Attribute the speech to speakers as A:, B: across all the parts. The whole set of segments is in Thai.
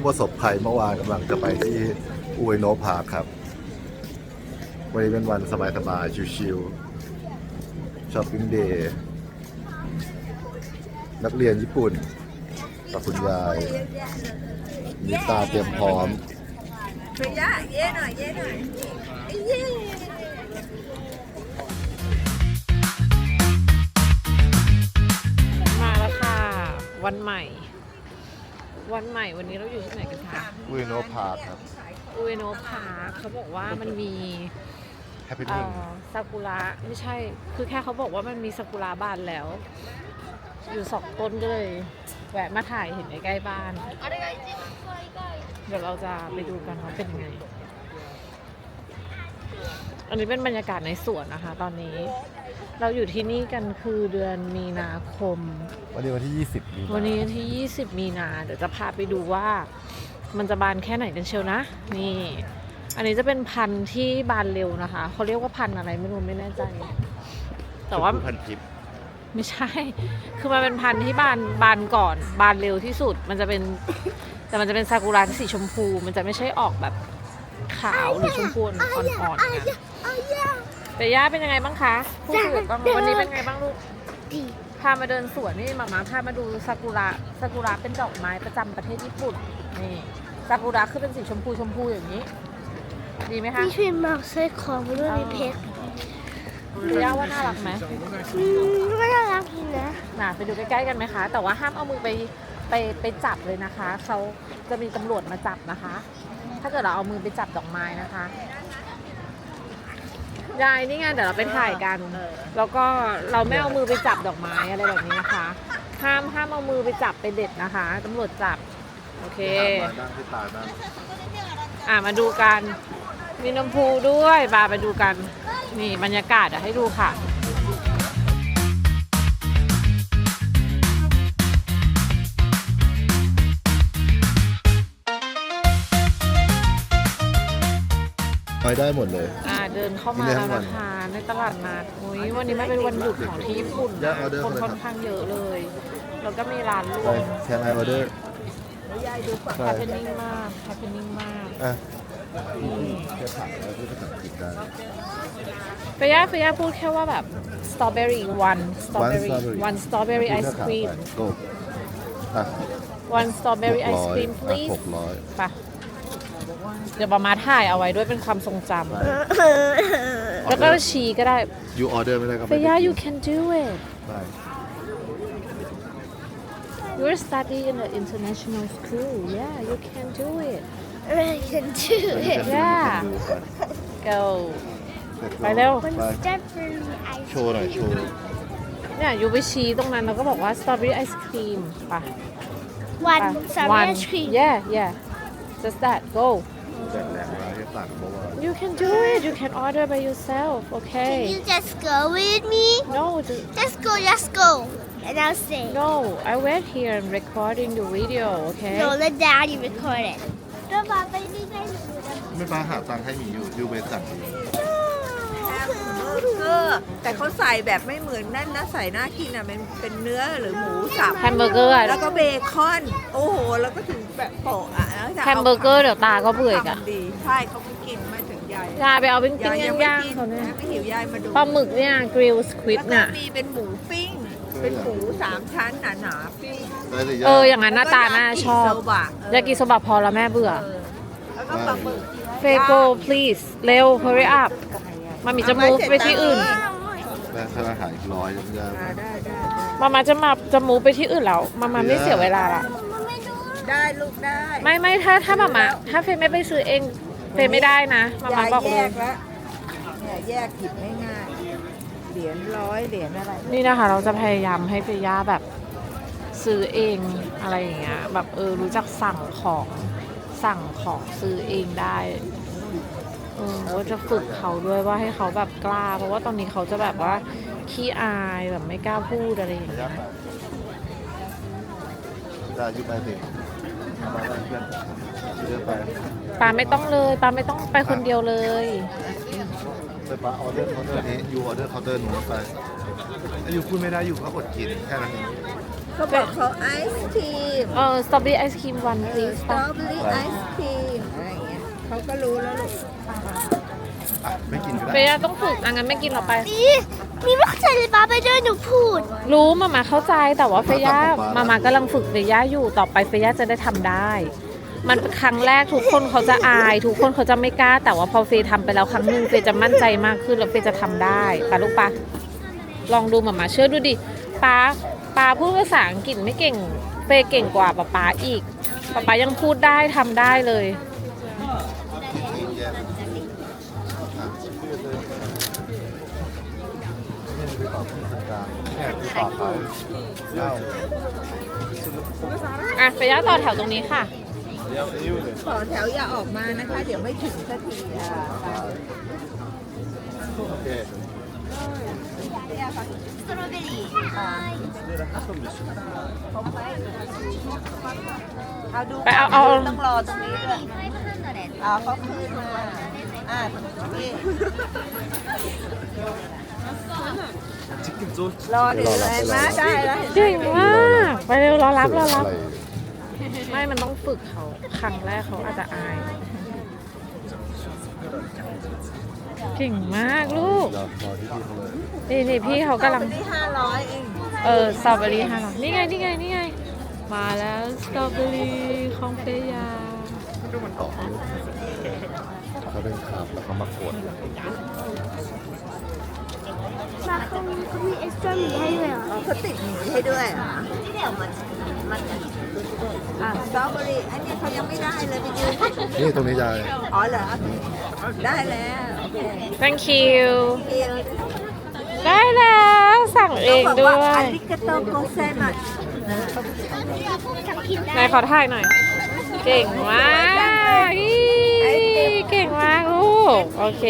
A: ผู้ประสบภัยเมื่อวานกำลังจะไปที่อุเอโนะพาครับ วันนี้เป็นวันสบายๆ ชิวๆช้อปปิ้งเดย์นักเรียนญี่ปุ่นกับคุณยายมีตาเตรียมพร้อม
B: ไปย่เย้หน่อยเย้หน่อยเย้
C: มาแล้วค่ะ วันใหม่ วันใหม่วันนี้เราอยู่ที่ไหนกันคะ
A: อุเอโนะพาร์คครับ
C: อุเอโนะพาร์คเขาบอกว่ามันมี
A: แฮปปี้
C: เอ่
A: นิ่ง
C: อซากุระไม่ใช่ คือแค่เขาบอกว่ามันมีซากุระบานแล้ว อยู่สองต้นก็เลยแวะมาถ่ายเห็นใกล้ๆบ้านเดี๋ยวเราจะไปดูกันว่าเป็นยังไง อันนี้เป็นบรรยากาศในสวนนะคะ ตอนนี้ เราอยู่ที่นี่กันคือเดือนมีนาคม
A: วันนี้วันที่ 20มีนา
C: วันนี้ที่ 20 มีนาเดี๋ยวจะพาไปดูว่า มันจะบานแค่ไหนกันเชียวนะ นี่ อันนี้จะเป็นพันธุ์ที่บานเร็วนะคะเขาเรียกว่าพันธุ์อะไรไม่รู้ไม่แน่ใจ แต่ว่า
A: ชมพูพันทิพย์
C: ไม่ใช่ คือมันเป็นพันธุ์ที่บานบานก่อน บานเร็วที่สุด มันจะเป็น แต่มันจะเป็นซากุระที่สีชมพู มันจะไม่ใช่ออกแบบขาวหรือชมพูอ่อนๆอย่างนั้น เปย่าเป็นยังไงบ้างคะพูดคุยกับกล้องวันนี้เป็นไงบ้างลูกพามาเดินสวนนี่หมามาพามาดูซากุระซากุระเป็นดอกไม้ประจำประเทศญี่ปุ่นนี่ซากุระคือเป็นสีชมพูชมพูอย่างนี้ ดีไหมคะ
D: มีช่วยมากซื้อของด้วยมีเพชร
C: เปย่าว่าน่ารักไหม
D: อืมก็น่ารักดีนะ
C: น่ะไปดูใกล้ๆกันไหมคะ แต่ว่าห้ามเอามือไปไปไปจับเลยนะคะเขาจะมีตำรวจมาจับนะคะ ถ้าเกิดเราเอามือไปจับดอกไม้นะคะ ยายนี่ไงเดี๋ยวเราไปถ่ายกันแล้วก็เราไม่เอามือไปจับดอกไม้อะไรแบบนี้นะคะ ห้ามห้ามเอามือไปจับไปเด็ดนะคะตำรวจจับ โอเค
A: มานั่งที่ตานั่ง
C: อะมาดูกัน มีน้ำพูด้วยบาไปดูกัน นี่บรรยากาศเดี๋ยวให้ดูค่ะ
A: ไปได้หมดเลย
C: อ่าเดินเข้ามา
A: มี
C: แล้ว
A: ทั้งวัน
C: นะคะในตลาดนัดอุ้ยวันนี้ไม่เป็นวันหยุดของที่ญี่ปุ่น
A: ยอ
C: นะ
A: ดออเดอร์
C: คน
A: เท่าไหร่
C: ค่อนข้างเยอะเลย แล้วก็มีร้านร
A: ไป
C: วม
A: แคนไอออเดอร์
C: แฮปปี้นิ่งมากแฮปปี้นิ่งมาก
A: อะแค่ถามแล้วพูดภาษาอังกฤษได้
C: เฟย่าเฟย่าพูดแค่ว่าแบบ strawberry one strawberry
A: strawberry
C: one strawberry ice cream
A: โก้อะ
C: one strawberry ice cream
A: หกร้อย
C: please
A: หกร้อย
C: ไป เดี๋ยวประมาถ่ายเอาไว้ด้วยเป็นความทรงจ
A: ไปำ
C: แล้วก็ชี้ก็ได้
A: ยูออเดอร์ไม่ได้ก็
C: เฟ
A: ไม่
C: ย่า
A: ได้
C: you can do it
A: ได้
C: you're studying in an international school yeah you can do it
D: I can do it
C: Yeah.
A: ดูก่อน
C: go
A: เสร็จ
C: ไปเร็ว
A: ไป
D: strawberry ice
A: โชว์หน่อย โชว์
C: เนี่ยยูไปชี้ตรงนั้นแล้วก็บอกว่า strawberry ice cream ไป
D: one
C: ไป
D: strawberry
C: One.
D: ice cream
C: yeah yeah just that go
A: แจกแ รงมาให้ต่างเพราะว่า
C: you can do it you can order by yourself
D: Can
C: okay
D: you just go with me
C: no ju-
D: just go just go and I'll say
C: no I wait here and recording the video okay
D: no let daddy record it เราบอกไปนี่ไง
A: ไม่ป้าหาตังค์ให้หมีอยู่ยูไปสั่งเอง
B: เออแต่เขาใส่แบบไม่เหมือนนั่นนะใส่หน้ากินอะมันเป็นเนื้อหรือหมูสับ
C: แฮมเบอร์เกอร์อะ
B: แล้วก็เบคอนโอ้โหแล้วก็ถึงแบบโปะอะแล้วจะ
C: แฮมเบอร์เกอร์เดี๋ยวตาก็เบื่ออีกอะ
B: ทำดีใช่เขาไม่กินไม่ถึงยาย
C: ยายไปเอาปิ้ง
B: ยาย
C: ๆ
B: ยังไม่
C: ย่าง
B: กิน
C: ๆเขาเนี่ย
B: ไม่หิวยายมาดู
C: ปลาหมึกเนี่ยกริลสควิด
B: แล้วก็
C: น่ะ
B: มีเป็นหมูปิ้ง เป็นหมูสามชั้นหนาๆปิ้ง
A: ได้เลย
C: เอออย่างนั้นหน้าตาน่าชอบ
B: แล้วก็
C: ยากิโซบะพอแล้วแม่เบื่อ
B: เออแล้วก็ปลาหมึก
C: เฟโก please เร็ว hurry up มามีจะ move ไปที่อื่น
A: แล้วค่าอาหารอีกร้อยยังจะ
B: อ่าได้ได้
C: มามาจะมาจะ move ไปที่อื่นแล้วมามาไม่เสียเวลาละ
B: ได้ลูกได้
C: ไม่ไม่ถ้าถ้ามามาถ้าเฟย์ไม่ไปซื้อเองเฟย์ไม่ได้นะมามาบอก
B: แย
C: เลย
B: กแล้วเนี่ยแยกหยิบง่ายๆเหรียญร้อยเหรียญอะไร
C: นี่นะคะ เราจะพยายามให้เฟย่าแบบซื้อเองอะไรอย่างเงี้ยแบบเออรู้จักสั่งของสั่งของซื้อเองได้ เออก็จะฝึกเขาด้วยว่าให้เขาแบบกล้า เพราะว่าตอนนี้เขาจะแบบว่าขี้อายแบบไม่กล้าพูดอะไรอย่างเงี้ย
A: ได้ยูไปสิมาได้เพื่อนเดินไป
C: ปาไม่ต้องเลยปาไม่ต้องไปคนเดียวเลย
A: ไปป้าออเดอร์เคาน์เตอร์นี้ยูออเดอร์เคาน์เตอร์หนูนไปถ้ายูพูดไม่ได้ยูก็อดกินแค่นั้นเอง
B: เขาบอกเขาไอศครีม
C: เออสตรอเบอรี่ไอศครีมวัน
B: เอ
C: พลี
B: อ
C: ส
B: สตรอเบอรี่ไอศครีมอะไรอย่าง เงี้ยเขาก็รู้แล้วลูก
A: อะไม่กินก็
C: เฟ
A: ได้
C: ย่าต้องฝึกอะงั้นไม่กินเราไป
D: นี่มีไม่เข้าใจเลยป้าไปด้วยหนูพูด
C: รู้มามาเข้าใจแต่ว่าเฟย่ามามากำลังฝึกเฟย่าอยู่ต่อไปเฟย่าจะได้ทำได้ มันเป็นครั้งแรกทุกคนเขาจะอาย ทุกคนเขาจะไม่กล้า แต่ว่าพอเฟยทำไปแล้วครั้งหนึ่งเฟยจะมั่นใจมากขึ้นแล้วเฟยจะทำได้ปะลูกปะลองดูมามาเชื่อดูดิป้าป้าพูดภาษาอังกฤษไม่เก่งเฟยเก่งกว่าป้าป้าอีกป้าป้ายังพูดได้ทำได้เลย
A: ต่อเขาเอ้า
C: อะเฟย่าต่อแถวตรงนี้ค่ะ
B: ต่อแถวอย่าออกมานะคะ เดี๋ยวไม่ถึงสักทีอ่าไป
A: โอเค
D: สตรอเบอรี่
B: เอาดู
C: ไปเอาเอา
B: ต้องรอตรงนี้ด้วยเอาเขาคืนมาอ่านี่ รอดีเลยมาได้แล้ว
C: เก่งมากไปเร็วรอรับรอรับ
A: ไร
C: ไม่มันต้องฝึกเขาครั้งแรกเขาอาจจะอาย เก่งมากลูก
A: รอรอที่พี่เขาเลย
C: นี่นี่พี่เขากำลัง
B: นี่ห้าร้อยเอง
C: เออสตรอเบอรี่ฮะนี่ไงนี่ไงนี่ไง มาแล้วสตรอเบอรี่ของเฟยา
A: เขาเป็นขาบแล้วเขามากด
D: มาเขามีเขามีเอ็กซ์ตร้าหมีให้ด้วยเหรอ
B: อ๋อเขาติดหมีให้ด้วยเหรออะสตรอเบอรี่อันนี้เขายังไม่ได้เลยไปยืน
A: นี่ตรงนี้ยาย
B: อ๋อเหรอได้แล้วโอเค
C: thank you
B: เดียว
C: ได้แล้วสั่งเองด้ว
B: อายริกาโตโกเซมัส
C: ไหนขอถ่ายหน่อย เก่งมากอีเก่งมากลูก โอเค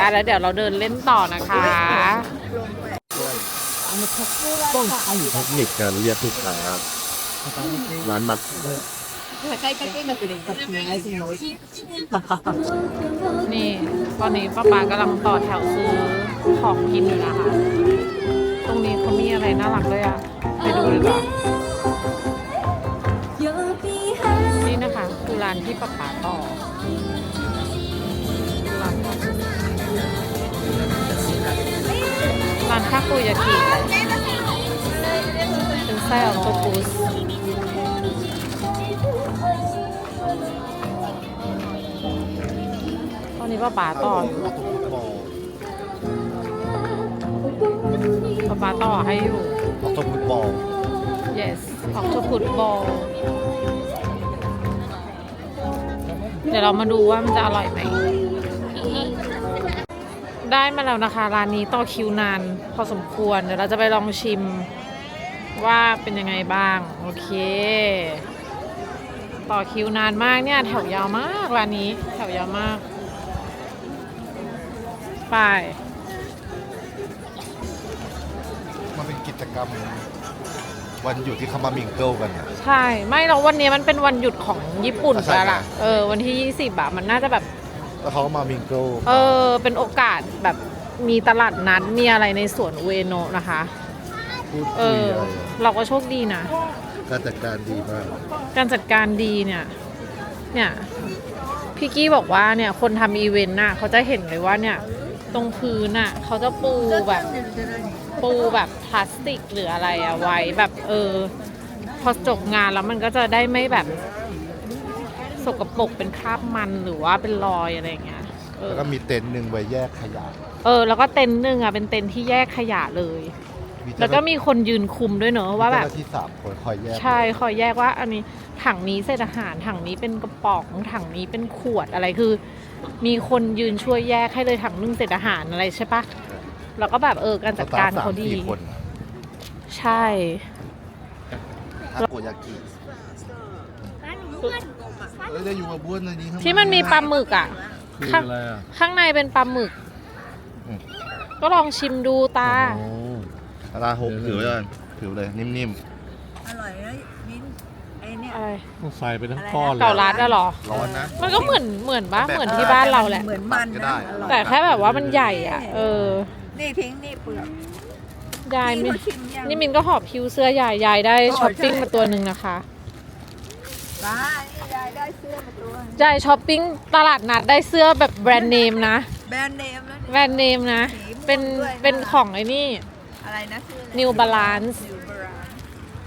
C: อะแล้วเดี๋ยวเราเดินเล่นต่อนะคะ
A: ต้องใช้เทคนิคการเรียกลูกค้าร้านมัด
C: นี่ ตอนนี้ป้าปากำลังต่อแถวซื้อของกินอยู่นะคะ ตรงนี้เขามีอะไรน่ารักเลยอะ ไปดูดีกว่านี่นะคะคือร้านที่ป้าปาต่อ ร้านทาโกยากิเป็นไส้ออโตปุสตอนนี้ป้าป๋าต่ออยู่ป้าป๋าต่อให้อยู่
A: ออกตัวฟุตบอล
C: yes ออกจะฟุตบอลเดี๋ยวเรามาดูว่ามันจะอร่อยไหม ได้มาแล้วนะคะ ร้านนี้ต่อคิวนาน พอสมควร เดี๋ยวเราจะไปลองชิมว่าเป็นยังไงบ้าง โอเค ต่อคิวนานมากเนี่ย แถวยาวมากร้านนี้ แถวยาวมาก ไป
A: มันเป็นกิจกรรม วันหยุดที่เขามามิงเกิลกันอะ
C: ใช่ ไม่เราวันนี้มันเป็นวันหยุดของญี่ปุ่น
A: ใช่
C: แล้วล่ะ
A: ไง
C: เออ วันที่ 20อะมันน่าจะแบบ
A: แล้วเขาก็มามิงเกิล
C: เออ เป็นโอกาสแบบมีตลาดนัดมีอะไรในสวนอุเอโนะนะคะ
A: พูด
C: เอ
A: คุย
C: อ
A: อะไรอะ
C: เราก็โชคดีนะ
A: การจัดการดีมาก
C: การจัดการดีเนี่ย เนี่ย พี่กี้บอกว่าเนี่ยคนทำอีเวนต์น่ะเขาจะเห็นเลยว่าเนี่ย ตรงพื้นน่ะเขาจะปูแบบ ปูแบบพลาสติกหรืออะไรอะไว้แบบเออ พอจบงานแล้วมันก็จะได้ไม่แบบ สกปรกเป็นคราบมันหรือว่าเป็นรอยอะไรอย่างเงี้ยเออ
A: แล้วก็มีเต็นท์หนึ่งไว้แยกขยะ
C: เออ แล้วก็เต็นท์หนึ่งอะเป็นเต็นท์ที่แยกขยะเลย แล้วก็มีคนยืนคุมด้วยเนอะว่าแบบ
A: เจ้หน้ที่สามคนคอยแยก
C: ใช่คอยแยกว่า อันนี้ถังนี้เศษอาหารถังนี้เป็นกระป๋องถังนี้เป็นขวดอะไรคือ มีคนยืนช่วยแยกให้เลยถังนึงเศษอาหารอะไรใช่ปะแล้วก็แบบเออการจัดการเขาดี
A: สตฟสมสี่คน
C: ใช่
A: ทาโกยากิเอ้ ยได้อยู่มาบ้วนในนี้ข้างใที่
C: มันมีปลาหมึกอะ
A: คือ
C: ข้าง
A: อะไรอะ
C: ข้างในเป็นปลาหมึก
A: อืม
C: ก็ลองชิมดูตา
A: โอ้อาราหกถือไว้เลยถือเลยนิ่ม
B: อร่อยนะมิ้นไอเนี่ย
C: อะไร
E: ต้องใส่ไปทั้งก้อนเลย
C: เก่าลัดอะเหรอ
A: ๆร้อนนะ
C: มันก็เหมือนเหมือนปะ
A: แบบ
C: เหมือนที่บ้านเราแหละ
B: เหมือนมัน
A: ก็ได้
B: นะอร่อย
C: แต่แค่แบบว่ามันใหญ่อะ เออ
B: นี่ทิ้งนี่เปลือก
C: ยาย
B: นี่
C: มิ
B: เขาชิมยัง
C: นี่มินก็หอบพิวเสื้อยายยายได้
B: อ๋อ
C: ช้อปปิ้ง
B: ใช่
C: มาตัวหนึ่งนะคะ
B: บ้านี่ยาย ได้เสื้อมาตัวยา
C: ยช้อปปิ้งตลาดนัดได้เสื้อแบบแบรนด์เนมนะ
B: แบรนด์เนมแล้ว
C: แบรนด์เนมนะเป็นเป็นของไอ้นี่
B: อะไรนะชื่ออะไร
C: New Balance
B: New Balance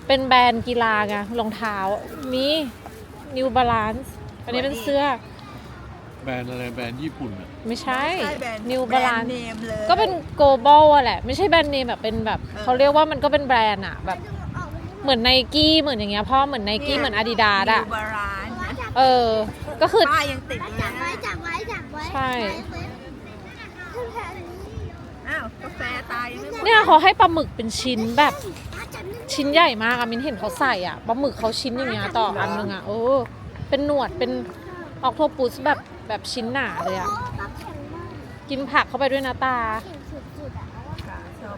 C: เป็นแบรนด์กีฬาไงรองเท้ามี New Balance อันนี้เป็นเสื้อ
E: แบรนด์อะไรแบรนด์ญี่ปุ่นอะ
C: ไม่ใช่
B: ใช่แบรนด์
C: New
B: แบรนด์
C: Balance
B: เนมเลย
C: ก็เป็น global อะแหละ ไม่ใช่แบรนด์เนมแบบเป็นแบบ
B: เออ
C: เขาเรียกว่ามันก็เป็นแบรนด์อะแบบ เหมือนไนกี้เหมือนอย่างเงี้ยพ่อเหมือนไนกี้เหมือนอาดิดาสอะ
B: New Balance นะ
C: เออ ก็คือ
B: ป้ายยังติดอยู่
D: จั
B: นะ
D: บไว้จับไว้จับไว้
C: ใช่
B: อ้าวกาแฟตายยังไม่หมด
C: เนี่ยเขาให้ปลาหมึกเป็นชิ้นแบบ
D: จับนี่
C: ชิ้นใหญ่มากอะมินเห็นเขาใส่อะปลาหมึกเขาชิ้นอย่างเงี้ยต่ออันนึงอะเออ เป็นหนวดเป็นออกโทปุสแบบแบบชิ้นหนาเลยอะ
D: ปั๊บแข็งมาก
C: กินผักเข้าไปด้วยนะตา
D: แข็งสุดๆอะ
B: ค่ะชอบ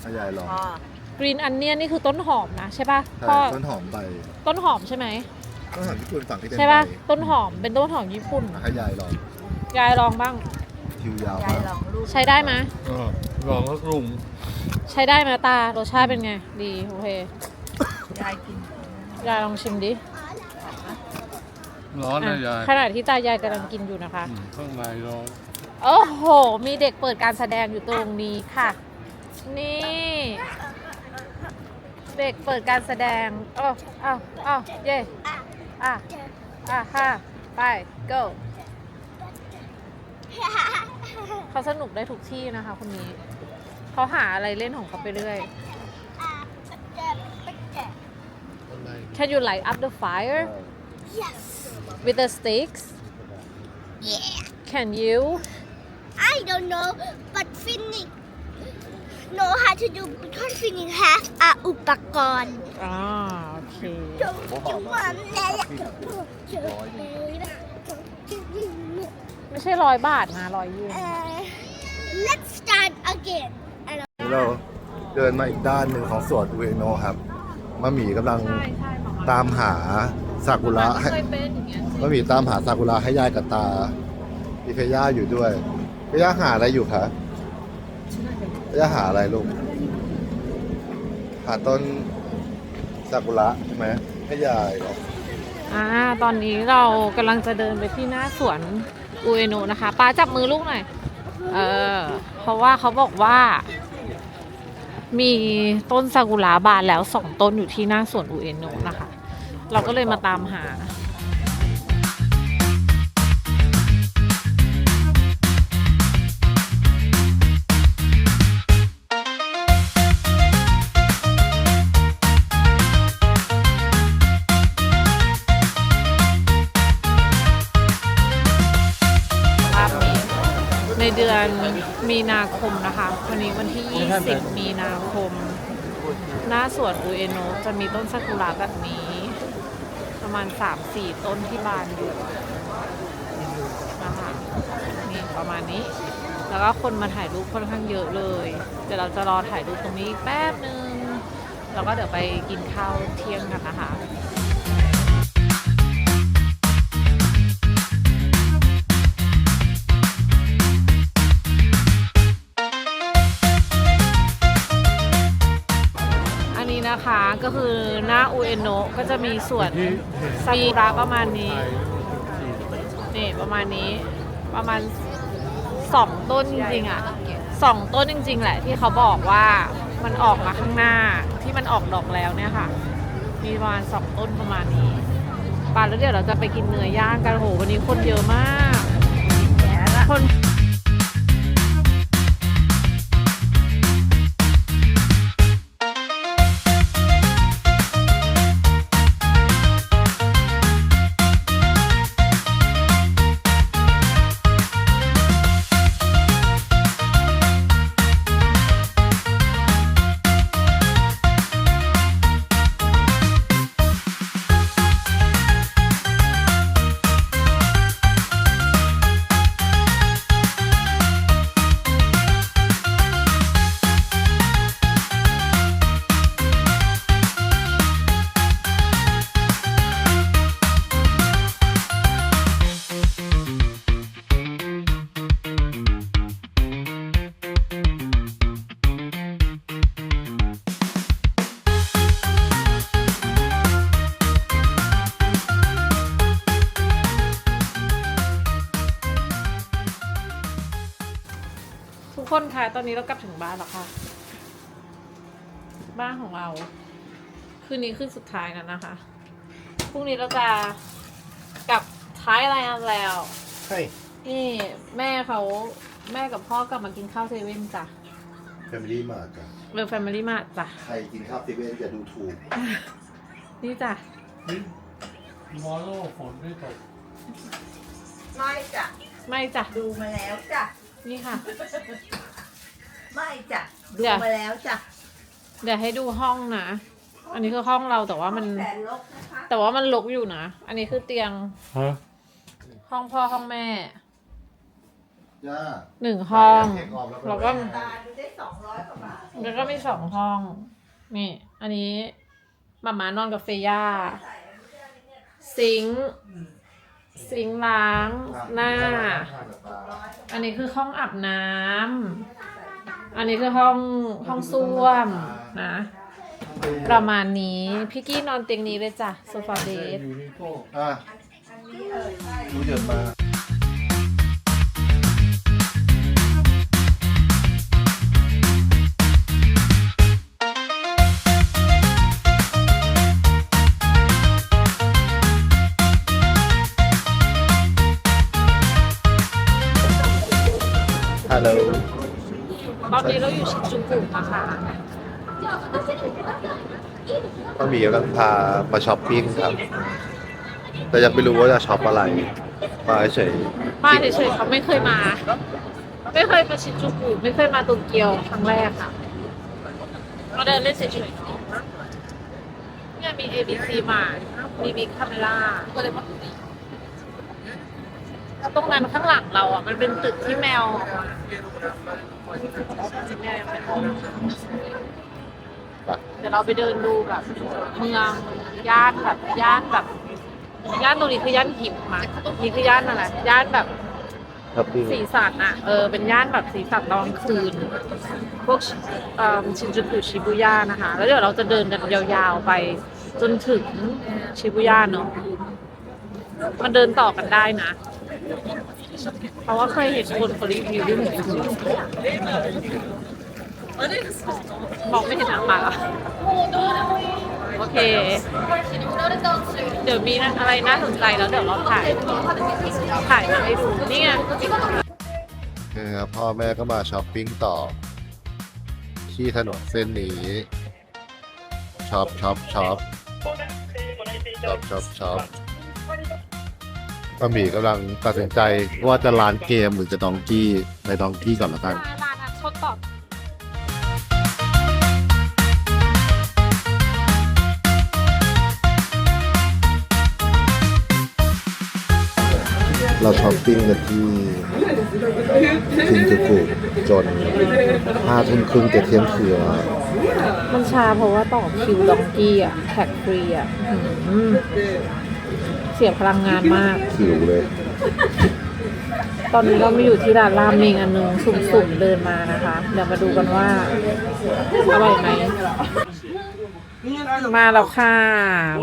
A: ให้ยายลอง
B: พ่อก
C: รีนอันเนียนนี่คือต้นหอมนะใช่ปะ
A: ใช่
C: พ่อ
A: ต้นหอมใบ
C: ต้นหอมใช่ไหม
A: ต้นหอมญี่ปุ่นฝั่งที่เป็น
C: ใช่
A: ใบ
C: ปะต้นหอมเป็นต้นหอมญี่ปุ่น
A: ให้ยายลอง
C: ยายลองบ้าง
A: คิวยาวยา
B: ย
A: มาก
B: ลองรูป
C: ใช้ได้ไหม
E: ก็ลองก็กลุ่ม
C: ใช้ได้ไหมตารสชาติเป็นไง ดีโอเค
B: ยายกิน
C: ยายลองชิมดิ
E: ร้อนนะ
C: อะ
E: ยาย
C: ขณะที่ตายายกำลังกินอยู่นะคะ
E: อืมข้างในร้อน
C: โอ้โห มีเด็กเปิดการแสดงอยู่ตรงนี้ค่ะ นี่ เด็กเปิดการแสดงเอ้าเอ้าเอ้าเย่ อะ อะค่ะไป go เขาสนุกได้ทุกที่นะคะคนนี้ เขาหาอะไรเล่นของเขาไปเรื่อย Can you light up the fire
D: Yes
C: with the sticks
D: Yeah
C: Can you
D: I don't know but Phoenix know how to do because Phoenix have อาอุปกรณ์
C: อ่าโอเค
D: จงจงวันแล้ว
C: ไม่ใช่ร้อยบาทนะร้อยเยน
D: Let's start again
A: นี่เราเดินมาอีกด้านหนึ่งของสวนอุเอโนะครับมะหมี่กำลังตามหาซากุระให้
C: เคยเป็นอย่างเงี้ย
A: มะหมี่ตามหาซากุระให้ยายกับตาพี่เพย่าอยู่ด้วยเพย่าหาอะไรอยู่คะเพย่าหาอะไรลูกหาต้นซากุระใช่ไหม ให้ยายหรอ
C: อ่าตอนนี้เรากำลังจะเดินไปที่หน้าสวนอุเอโนนะคะป้าจับมือลูกหน่อย เออ เพราะว่าเขาบอกว่า มีต้นซากุระบานแล้วสองต้นอยู่ที่หน้าสวนอุเอโนนะคะ เราก็เลยมาตามหา ในเดือนมีนาคมนะคะ วันนี้วันที่ 20 มีนาคม หน้าสวนอุเอโนะจะมีต้นซากุระแบบนี้ ประมาณ 3-4 ต้นที่บานอยู่นะคะนี่ประมาณนี้ แล้วก็คนมาถ่ายรูปค่อนข้างเยอะเลย เดี๋ยวเราจะรอถ่ายรูปตรงนี้อีกแป๊บนึง แล้วก็เดี๋ยวไปกินข้าวเที่ยงกันนะคะ ก็คือหน้าอุเอโนะก็จะมีส่วนซากุระประมาณนี้นี่ประมาณนี้ประมาณสองต้นจริงๆอะสองต้นจริง ๆ แหละ ที่เขาบอกว่ามันออกมาข้างหน้าที่มันออกดอกแล้วเนี่ยค่ะ มีประมาณสองต้นประมาณนี้ป่าแล้วเดี๋ยวเราจะไปกินเนื้อย่างกันโหวันนี้คนเยอะมากคน อนนี้เรากลับถึงบ้านแล้วค่ะ บ้านของเรา คืนนี้คืนสุดท้ายแล้วนะคะ พรุ่งนี้เราจะกลับท้ายอะไรอันแล้ว
A: ใช่
C: นี่แม่เขาแม่กับพ่อกลับมากินข้าวเซเว่นจ้ะ
A: แฟมิลี่มาจ้ะ
C: เรือแฟมิลี่มาจ้ะ
A: ใครกินข้าวเซเว่นอย่าดูถูก
C: นี่จ้ะ
E: มอโลฝนไม่ตก
B: ไม่จ้ะ
C: ไม่จ้ะ
B: ดูมาแล้วจ้ะ
C: นี่ค่ะ
B: ไม่จ้ะ
C: เดี๋
B: ดู
C: ยว
B: มาแล้วจ้ะ
C: เดี๋ยวให้ดูห้องนะ อันนี้คือห้องเราแต่ว่ามัน
B: แสนลกนะคะ
C: แต่ว่ามันรกอยู่นะ อันนี้คือเตียง
E: ฮะ
C: ห้องพ่อห้องแม่
A: ย่า
C: หนึ่งห้อง
A: เค้กออมแล้ว
C: แล้วก็
B: ตาดูได้สองร้อยกว่าบาท
C: แล้วก็มีสองห้อง นี่ อันนี้หมามานอนกับเฟย่าซิงค์ซิงค์ล้างหน้าอันนี้คือห้องอาบน้ำ อันนี้คือห้องห้องส้วมนะ ประมาณนี้ พี่กี้นอนเตียงนี้เลยจ้ะโซฟาเบด
E: อยู่ในโต๊ะ
A: รู้เดือดมา
C: อนนี้เราอยู่ชินจูกุนะคะ
A: ป้าหมีกำลังพามาช้อปปิ้งครับ แต่ยังไม่รู้ว่าจะช็อปอะไร มาเฉย
C: มาเฉยๆเขาไม่เคยมา ไม่เคยมาชินจูกุไม่เคยมาโตเกียวครั้งแรกค่ะเราเดินเล่นเฉยๆเนาะเนี่ยมี ABC มา มีบิ๊กคาเมล่าตรงนั้นข้างหลังเราอะ มันเป็นตึกที่แมวแมวยังไม่พอ เดี๋ยวเราไปเดินดูแบบเมืองย่านแบบย่านแบบย่านตรงนี้คือย่านหิมมานี่คือย่านอะไรย่านแบบ
A: ช้อปปิ้ง
C: สีสันอะเออเป็นย่านแบบสีสันตอนกลางคืน พวกชิเอ่อชินจูกุชิบุย่านะคะ แล้วเดี๋ยวเราจะเดินกันยาวๆไปจนถึงชิบุย่าเนาะมันเดินต่อกันได้นะ เพราะว่าเคยเห็นคนเขารีวิวด้วยเหมือนกันมองไม่เห็นทางมาเหรอโอเค เดี๋ยวมีอะไรน่าสนใจแล้วเดี๋ยวเราถ่ายถ่ายมาให้ดูนี่ไง
A: ครับพ่อแม่ก็มาช้อปปิ้งต่อ ที่ถนนเส้นนี้ช็อปช็อปช็อปช็อปช็อปช็อป ป้าหมีกำลังตัดสินใจว่าจะร้านเกมหรือจะดองกี้ไปดองกี้ก่อนละกัน
C: ร้านนั้นเขาตอบ
A: เราช้อปปิ้งกันที่ชินจูกุจนห้าทุ่มครึ่งจะเที่ยงคืนแล้ว
C: มันชาเพราะว่าต่อคิวดองกี้อะแท็กฟรีอะอืมเสียพลังงานมาก
A: หิวเลย
C: ตอนนี้เราไม่อยู่ที่ร้านราเมงอันหนึงสุ่มๆเดินมานะคะ เดี๋ยวมาดูกันว่าอร่อยไหมมาแล้วค่ะ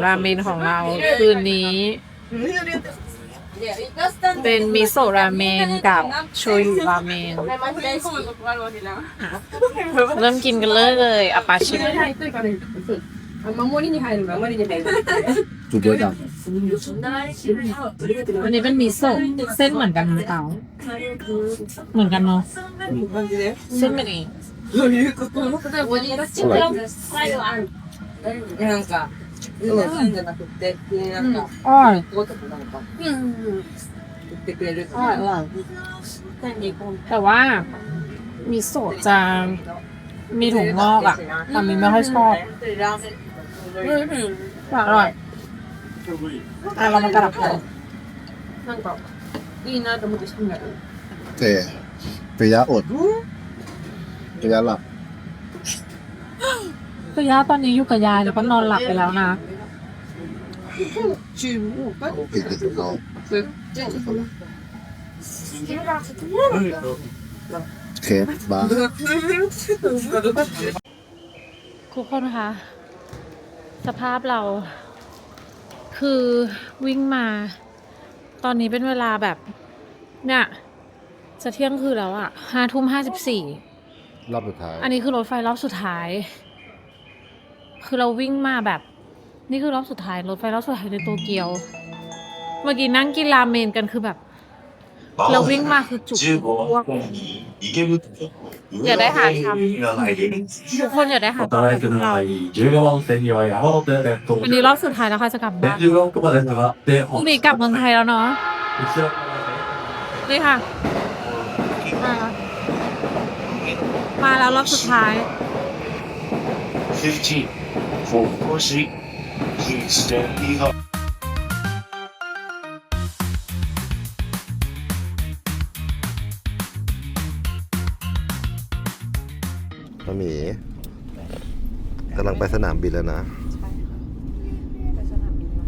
C: ราเมนของเราคืนนี้ เป็นมิโซะราเมนกับโชยุราเมนเริ่มกินกันเลยเลยอาปาชิ
A: จุดเดียวกัน
C: อันนี้เป็นมิโซะเส้นเหมือนกันหรือเปล่าเหมือนกันเนาะเส้นเป็นเอง
F: なんか、うん、じゃなくて、なんか、
C: อร่อย
F: こうとかなんか、言ってくれる。
C: แต่ว่ามิโซะจะมีถุงงอกอ่ะแต่มินไม่ค่อยชอบแต่ อร่อยอ่ะเรามากระดับกัน
F: なんか、いいなと思って好きになる。
A: โอเคปิยะอดปิยะหลับ
C: คือย่าตอนนี้อยู่กับยายแล้วก็นอนหลับไปแล้วนะ
A: ผิดผิดเขาเคสบ้า
C: ทุกคนคะ สภาพเราคือวิ่งมา ตอนนี้เป็นเวลาแบบเนี่ยจะเที่ยงคืนแล้วอะห้าทุ่มห้าสิบสี่
A: รอบสุดท้าย
C: อันนี้คือรถไฟรอบสุดท้าย คือเราวิ่งมาแบบ นี่คือรอบสุดท้าย รถไฟรอบสุดท้ายในโตเกียว เมื่อกี้นั่งกินราเมนกันคือแบบ เราวิ่งมาคือจุก
G: 15番線 อ
C: ย่าได้
G: หาทำ
C: ทุกคนอย่าได้หา
E: ทำ
C: เราวันนี้รอบสุดท้ายแล้วค่ะจะกลับบ้านพรุ่งนี้กลับเมืองไทยแล้วเนาะนี่ค่ะ มาแล้วรอบสุดท้าย
G: 15 for pussy.
A: Please stand me up. กำลังไปสนามบินแล้วนะ
B: ไปสนามบินมา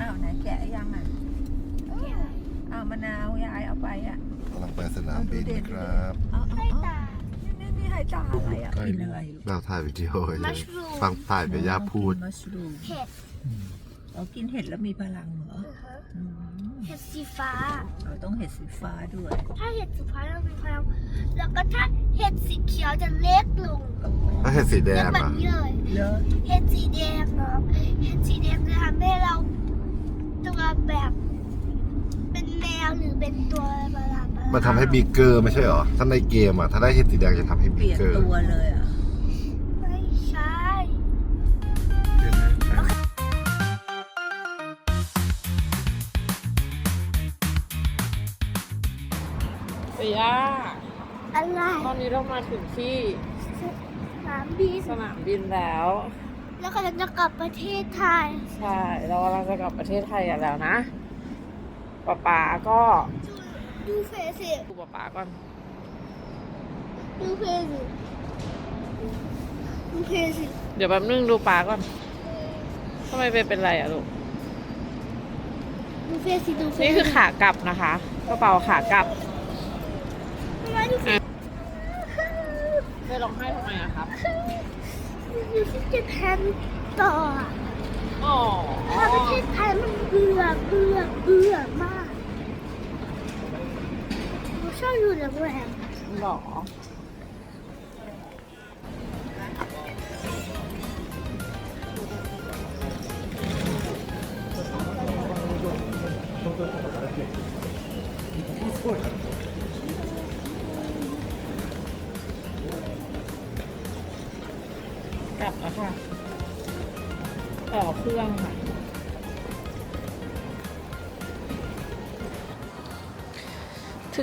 B: อ้าวไหนแกะยังอะอ้าวมะนาวยายเอาไปอะ
A: กำลังไปสนามบินครับ
B: เอาเอาเอานี่นี่ให้ตาอะไรอะกินอะไรลูก
A: เราถ่ายวิดีโอเฉยฟังถ่ายไปย่าพูด
B: มัสรูม
D: เห็ด
B: เรากินเห็ดแล้วมีพลังเหรออืม
D: เห็ดสีฟ้า
B: เราต้องเห็ดสีฟ้าด้วย
D: ถ้าเห็ดสีฟ้าเรามีพลังแล้วก็ถ้าเห็ดสีเขียวจะเล็กลง
A: ถ้าเห็นสีแด
D: เล็ก
A: ง
D: แบบ
A: อะ
D: นี้เลย
B: เลอะ
D: เห็ดสีแดงเนาะเห็ดสีแดงจะทำให้เราตัวแบบ เป็นแมวหรือเป็นตัวประหลาดประหลาด
A: มันทำให้บิ๊กเกอร์ไม่ใช่เหรอ ถ้าในเกมอะ ถ้าได้เห็นสีแดงจะทำให้
B: เป
A: บิ๊ก
B: ลี่ยน
A: เกอร์
B: ตัวเลยอะ
D: อะไร
C: ตอนนี้เรามาถึงที่
D: สนามบิน
C: สนามบินแล้ว
D: แล้วก็จะกลับประเทศไทย
C: ใช่ เรากำลังจะกลับประเทศไทยกันแล้วนะป๊าป๊าก็
D: ดูเฟซสิ
C: ดูป๊าป๊าก่อน
D: ดูเฟซสิดูเฟซสิ
C: เดี๋ยวแป๊บนึงดูป๊าก่อนทำไมเป็นเป็นไรอะลูก
D: ดูเฟซสิดูเฟซ
C: นี่คือขากลับนะคะ กระเป๋าขากลับ
D: ทำ ไมดูเฟซ
C: ไม่ร้องไห้ทำไมอะครับ
D: ดูที่จะแทนต่ออะ
C: อ๋อ
D: ถ้าประเทศไทยมันเบื่อเบื่อเบื่อมากหนูชอบอยู่โรงแรม
C: หรอ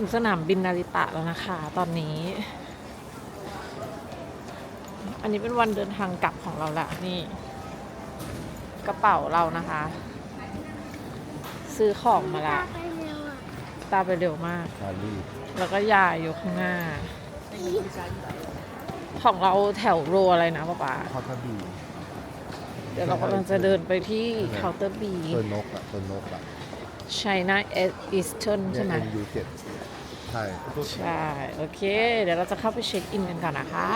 C: งสนามบินนาริตะแล้วนะคะ ตอนนี้ อันนี้เป็นวันเดินทางกลับของเราละนี่ กระเป๋าเรานะคะ ซื้อของมาละ
D: ไปเร็วอะ
C: ตามไปเร็วมาก
A: คารี
C: แล้วก็ยายอยู่ข้างหน้า ของเราแถวโรอะไรนะป๊าป๊า
A: พอทบี
C: เดี๋ยวเรากำลังจะเดินไปที่เคาน์เตอร์บี
A: ตัวนกอะตัวนกอะ
C: China Eastern ใช่ไหม
A: ยูเจ็ดใช่
C: ใช่ โอเค เดี๋ยวเราจะเข้าไปเช็คอินกันก่อนนะคะ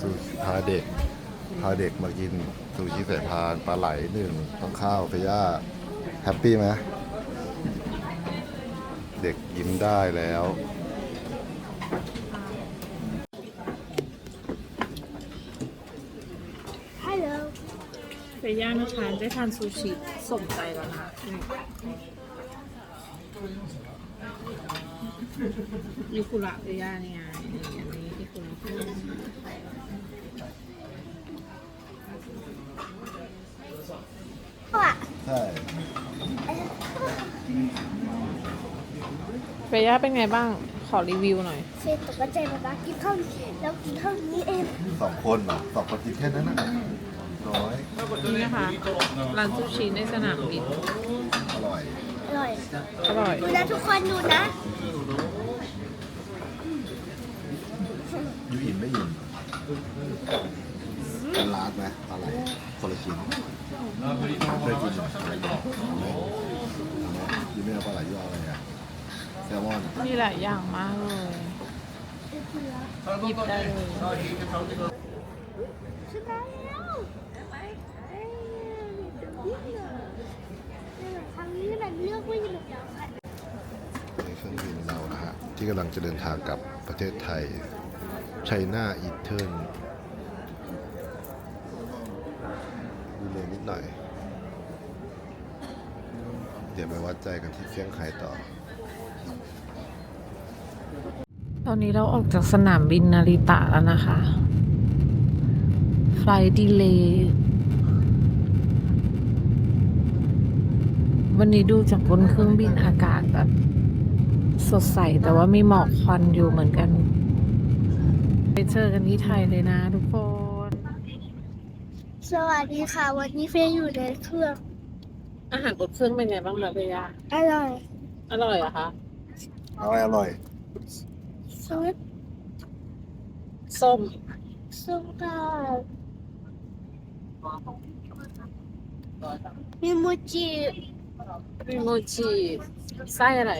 A: สูพาเด็ก พาเด็กมากินซูชิสายพานปลาไหลหนึ่งต้องข้าวเฟย่าแฮปปี้ไหมเด็กยิ้มได้แล้ว
D: ฮัลโหล
C: เฟ ย่างนะคะได้ทานซูชิสมใจแล้วนะนี่คุระเฟย่านี่ไงนี่อันนี้นี่คุระเฟย่า
D: ว่ะ
A: ใช่
C: เฟย่าเป็นไงบ้าง ขอรีวิวหน่อย
D: เฟซตกใจมาบ้ากินข้าวแล้วกินข้าวนี้เอง
A: สองคนเหรอสองคนกินแค่นั้นนะน้อย
C: นี่นะคะร้านซูชิในสนามบิน
A: อร่อย
D: อร่อย
C: อร่อย
D: ดูนะทุกคนดูนะ
A: ยูอิ่มไม่อิ่มเป็นร้านไหมอะไรคนละชิ้นเคยกินไหมยูไม่เอาปลาไหลยูเอาอะไรอะแซลมอน
C: มีหลายอย่างมากเลยหยิบได้เลย
D: ชนะแล้ว เลือกไม่อยู่แล้วค่ะ
A: ในเครื่องบินเรานะฮะที่กำลังจะเดินทางกลับประเทศไทยไชน่าอีเทิร์นดีเลยนิดหน่อย เดี๋ยวไปวัดใจกันที่เซี่ยงไฮ้ต่อ
C: ตอนนี้เราออกจากสนามบินนาริตะแล้วนะคะ ไฟดีเลย์ วันนี้ดูจากบนเครื่องบินอากาศแบบ สดใส แต่ว่ามีหมอกควันอยู่เหมือนกัน ไปเจอกันที่ไทยเลยนะทุกคน
D: สวัสดีค่ะ วันนี้เฟยอยู่ในเครื่อง
C: อาหารบนเครื่องเป็นไงบ้างนะเบียา
D: อร่อย
C: อร่อยเหรอคะ
A: อร่อย อร่อย
D: ซุป
C: ส้ม
D: ซุปกามีมูจิ
C: มีโมจิไส้อะไร